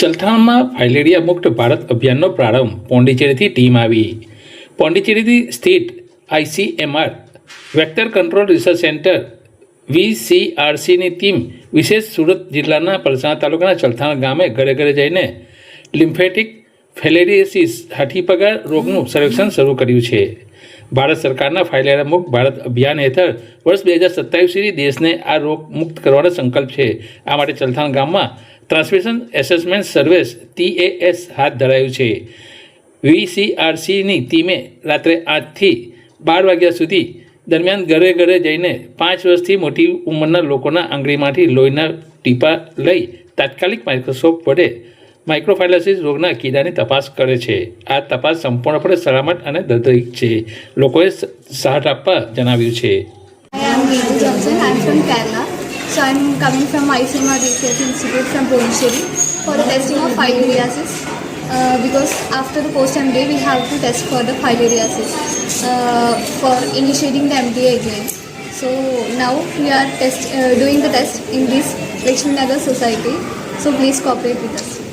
ચલથાણમાં filaria મુક્ત ભારત અભિયાનનો પ્રારંભ પોંડિચેરીથી ટીમ આવી. પોંડિચેરીથી સ્થિત ICMR vector control research centre વીસીઆરસીની team વિશેષ સુરત જિલ્લાના પલસાણા તાલુકાના ચલથાણ ગામે ઘરે ઘરે જઈને લિમ્ફેટિક ફેલેરિયસિસ હાથીપગા રોગનું સર્વેક્ષણ શરૂ કર્યું છે. ભારત સરકારના ફાઇલેરિયા મુક્ત ભારત અભિયાન હેઠળ વર્ષ બે હજાર સત્તાવીસ સુધી દેશને આ રોગ મુક્ત કરવાનો સંકલ્પ છે. આ માટે ચલથાણ ગામમાં ટ્રાન્સમિશન એસેસમેન્ટ સર્વિસ ટીએએસ હાથ ધરાયું છે. વીસીઆરસીની ટીમે રાત્રે આઠથી બાર વાગ્યા સુધી દરમિયાન ઘરે ઘરે જઈને પાંચ વર્ષથી મોટી ઉંમરના લોકોના આંગળીમાંથી લોહીના ટીપા લઈ તાત્કાલિક માઇક્રોસ્કોપ વડે માઇક્રોફાઇલાસિસ રોગના કીડાની તપાસ કરે છે. આ તપાસ સંપૂર્ણપણે સલામત અને દર્દયક છે. લોકોએ સાહટ આપવા જણાવ્યું છે. I'm coming from ICMR Research Institute from Pondicherry for the testing of filariasis. Uh, because after the post MDA, we have to test for the filariasis uh, for initiating the MDA again. So now we are test uh, doing the test in this Lakshmi Nagar Society. So please cooperate with us.